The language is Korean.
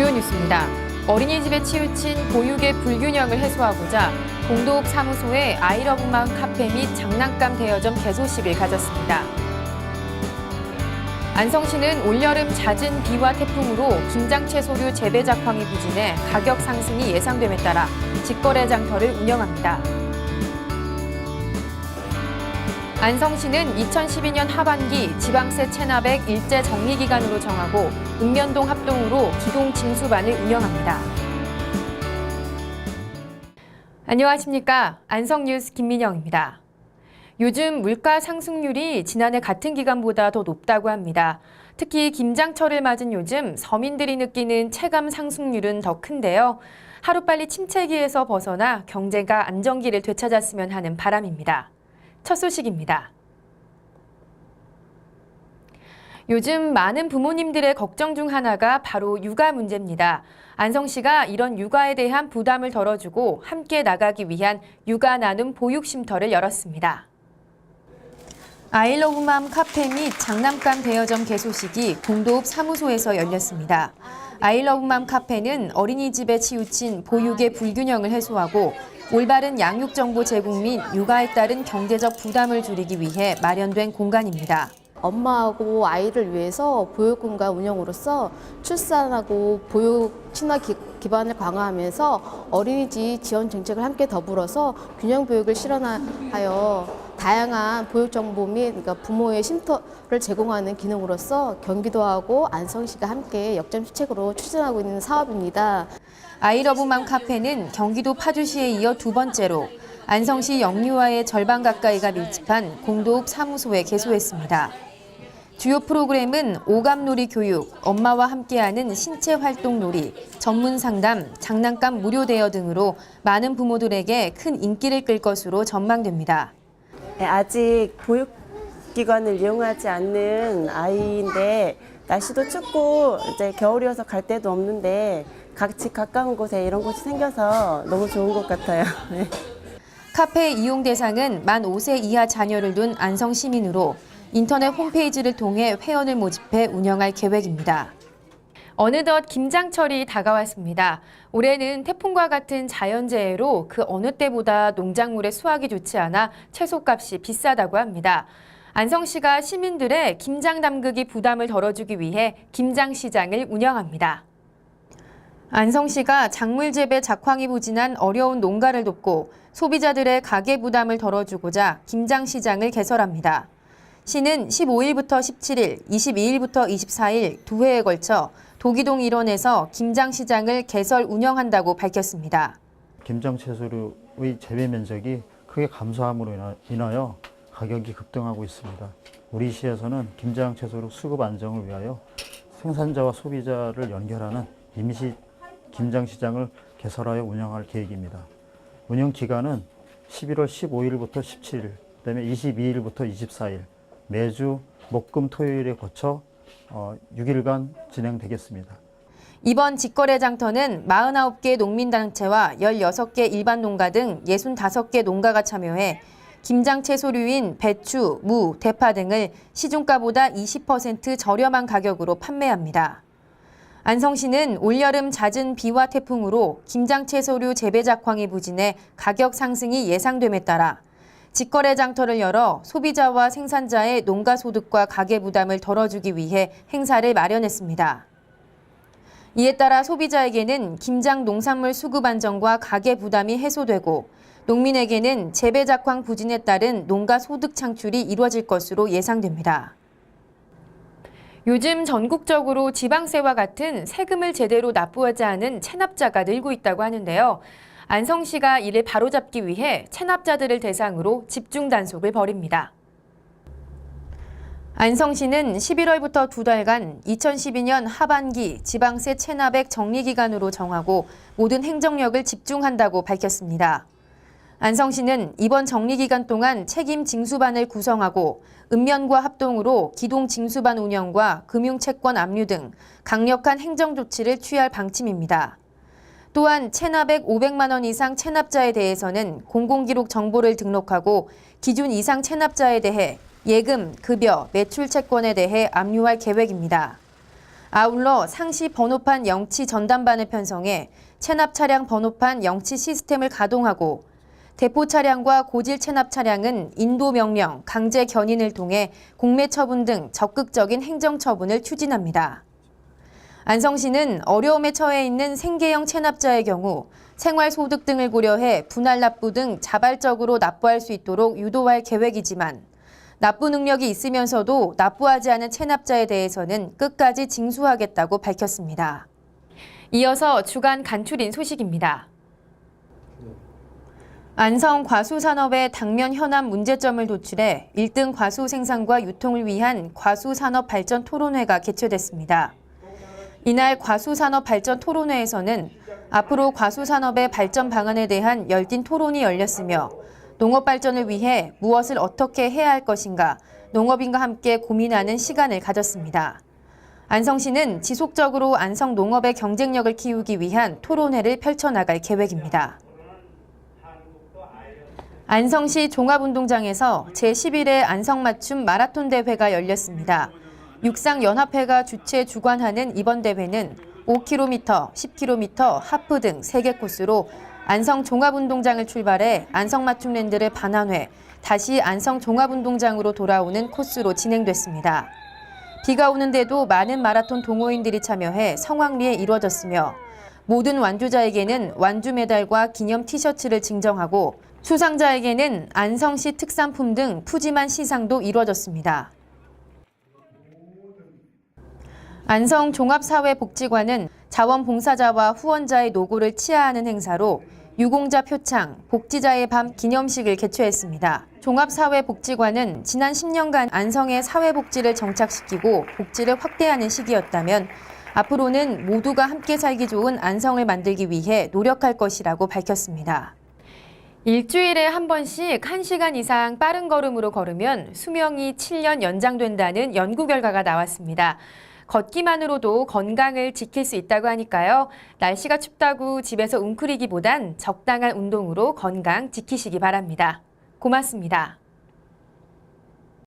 주요 뉴스입니다. 어린이집에 치우친 보육의 불균형을 해소하고자 공도읍 사무소에 아이러브맘 카페 및 장난감 대여점 개소식을 가졌습니다. 안성시는 올여름 잦은 비와 태풍으로 김장 채소류 재배 작황이 부진해 가격 상승이 예상됨에 따라 직거래 장터를 운영합니다. 안성시는 2012년 하반기 지방세 체납액 일제 정리 기간으로 정하고 읍면동 합동으로 기동 징수반을 운영합니다. 안녕하십니까. 안성 뉴스 김민영입니다. 요즘 물가 상승률이 지난해 같은 기간보다 더 높다고 합니다. 특히 김장철을 맞은 요즘 서민들이 느끼는 체감 상승률은 더 큰데요. 하루빨리 침체기에서 벗어나 경제가 안정기를 되찾았으면 하는 바람입니다. 첫 소식입니다. 요즘 많은 부모님들의 걱정 중 하나가 바로 육아 문제입니다. 안성시가 이런 육아에 대한 부담을 덜어주고 함께 나가기 위한 육아 나눔 보육 쉼터를 열었습니다. 아이러브맘 카페 및 장난감 대여점 개소식이 공도읍 사무소에서 열렸습니다. 아이러브맘 카페는 어린이집에 치우친 보육의 불균형을 해소하고 올바른 양육 정보 제공 및 육아에 따른 경제적 부담을 줄이기 위해 마련된 공간입니다. 엄마하고 아이를 위해서 보육공간 운영으로서 출산하고 보육 친화 기, 기반을 강화하면서 어린이집 지원 정책을 함께 더불어서 균형 보육을 실현하여 다양한 보육 정보 및 그러니까 부모의 쉼터를 제공하는 기능으로서 경기도하고 안성시가 함께 역점 시책으로 추진하고 있는 사업입니다. 아이러브맘 카페는 경기도 파주시에 이어 두 번째로 안성시 영유아의 절반 가까이가 밀집한 공도읍 사무소에 개소했습니다. 주요 프로그램은 오감놀이 교육, 엄마와 함께하는 신체 활동 놀이, 전문 상담, 장난감 무료 대여 등으로 많은 부모들에게 큰 인기를 끌 것으로 전망됩니다. 네, 아직 보육기관을 이용하지 않는 아이인데 날씨도 춥고 이제 겨울이어서 갈 데도 없는데 같이 가까운 곳에 이런 곳이 생겨서 너무 좋은 것 같아요. 네. 카페 이용 대상은 만 5세 이하 자녀를 둔 안성 시민으로 인터넷 홈페이지를 통해 회원을 모집해 운영할 계획입니다. 어느덧 김장철이 다가왔습니다. 올해는 태풍과 같은 자연재해로 그 어느 때보다 농작물의 수확이 좋지 않아 채소값이 비싸다고 합니다. 안성시가 시민들의 김장 담그기 부담을 덜어주기 위해 김장시장을 운영합니다. 안성시가 작물 재배 작황이 부진한 어려운 농가를 돕고 소비자들의 가계 부담을 덜어주고자 김장시장을 개설합니다. 시는 15일부터 17일, 22일부터 24일 두 회에 걸쳐 도기동 일원에서 김장시장을 개설 운영한다고 밝혔습니다. 김장 채소류의 재배 면적이 크게 감소함으로 인하- 인하여 가격이 급등하고 있습니다. 우리 시에서는 김장 채소류 수급 안정을 위하여 생산자와 소비자를 연결하는 임시 김장 시장을 개설하여 운영할 계획입니다. 운영 기간은 11월 15일부터 17일, 그다음에 22일부터 24일 매주 목금 토요일에 거쳐 어, 6일간 진행되겠습니다. 이번 직거래 장터는 49개 농민단체와 16개 일반 농가 등 65개 농가가 참여해 김장 채소류인 배추, 무, 대파 등을 시중가보다 20% 저렴한 가격으로 판매합니다. 안성시는 올여름 잦은 비와 태풍으로 김장 채소류 재배 작황이 부진해 가격 상승이 예상됨에 따라 직거래 장터를 열어 소비자와 생산자의 농가 소득과 가계 부담을 덜어주기 위해 행사를 마련했습니다. 이에 따라 소비자에게는 김장 농산물 수급 안정과 가계 부담이 해소되고 농민에게는 재배 작황 부진에 따른 농가 소득 창출이 이루어질 것으로 예상됩니다. 요즘 전국적으로 지방세와 같은 세금을 제대로 납부하지 않은 체납자가 늘고 있다고 하는데요. 안성시가 이를 바로잡기 위해 체납자들을 대상으로 집중 단속을 벌입니다. 안성시는 11월부터 두 달간 2012년 하반기 지방세 체납액 정리 기간으로 정하고 모든 행정력을 집중한다고 밝혔습니다. 안성시는 이번 정리 기간 동안 책임 징수반을 구성하고 읍면과 합동으로 기동 징수반 운영과 금융 채권 압류 등 강력한 행정 조치를 취할 방침입니다. 또한 체납액 500만 원 이상 체납자에 대해서는 공공기록 정보를 등록하고 기준 이상 체납자에 대해 예금, 급여, 매출 채권에 대해 압류할 계획입니다. 아울러 상시 번호판 영치 전담반을 편성해 체납 차량 번호판 영치 시스템을 가동하고 대포 차량과 고질 체납 차량은 인도 명령, 강제 견인을 통해 공매 처분 등 적극적인 행정 처분을 추진합니다. 안성 시는 어려움에 처해 있는 생계형 체납자의 경우 생활소득 등을 고려해 분할 납부 등 자발적으로 납부할 수 있도록 유도할 계획이지만 납부 능력이 있으면서도 납부하지 않은 체납자에 대해서는 끝까지 징수하겠다고 밝혔습니다. 이어서 주간 간추린 소식입니다. 안성 과수산업의 당면 현안 문제점을 도출해 1등 과수 생산과 유통을 위한 과수산업 발전 토론회가 개최됐습니다. 이날 과수산업 발전 토론회에서는 앞으로 과수산업의 발전 방안에 대한 열띤 토론이 열렸으며 농업 발전을 위해 무엇을 어떻게 해야 할 것인가 농업인과 함께 고민하는 시간을 가졌습니다. 안성시는 지속적으로 안성 농업의 경쟁력을 키우기 위한 토론회를 펼쳐나갈 계획입니다. 안성시 종합운동장에서 제11회 안성맞춤 마라톤 대회가 열렸습니다. 육상연합회가 주최 주관하는 이번 대회는 5km, 10km, 하프 등 3개 코스로 안성 종합운동장을 출발해 안성맞춤랜드를 반환해 다시 안성 종합운동장으로 돌아오는 코스로 진행됐습니다. 비가 오는데도 많은 마라톤 동호인들이 참여해 성황리에 이루어졌으며 모든 완주자에게는 완주 메달과 기념 티셔츠를 증정하고 수상자에게는 안성시 특산품 등 푸짐한 시상도 이루어졌습니다. 안성 종합사회복지관은 자원봉사자와 후원자의 노고를 치하하는 행사로 유공자 표창, 복지자의 밤 기념식을 개최했습니다. 종합사회복지관은 지난 10년간 안성의 사회복지를 정착시키고 복지를 확대하는 시기였다면 앞으로는 모두가 함께 살기 좋은 안성을 만들기 위해 노력할 것이라고 밝혔습니다. 일주일에 한 번씩 1시간 이상 빠른 걸음으로 걸으면 수명이 7년 연장된다는 연구 결과가 나왔습니다. 걷기만으로도 건강을 지킬 수 있다고 하니까요. 날씨가 춥다고 집에서 웅크리기보단 적당한 운동으로 건강 지키시기 바랍니다. 고맙습니다.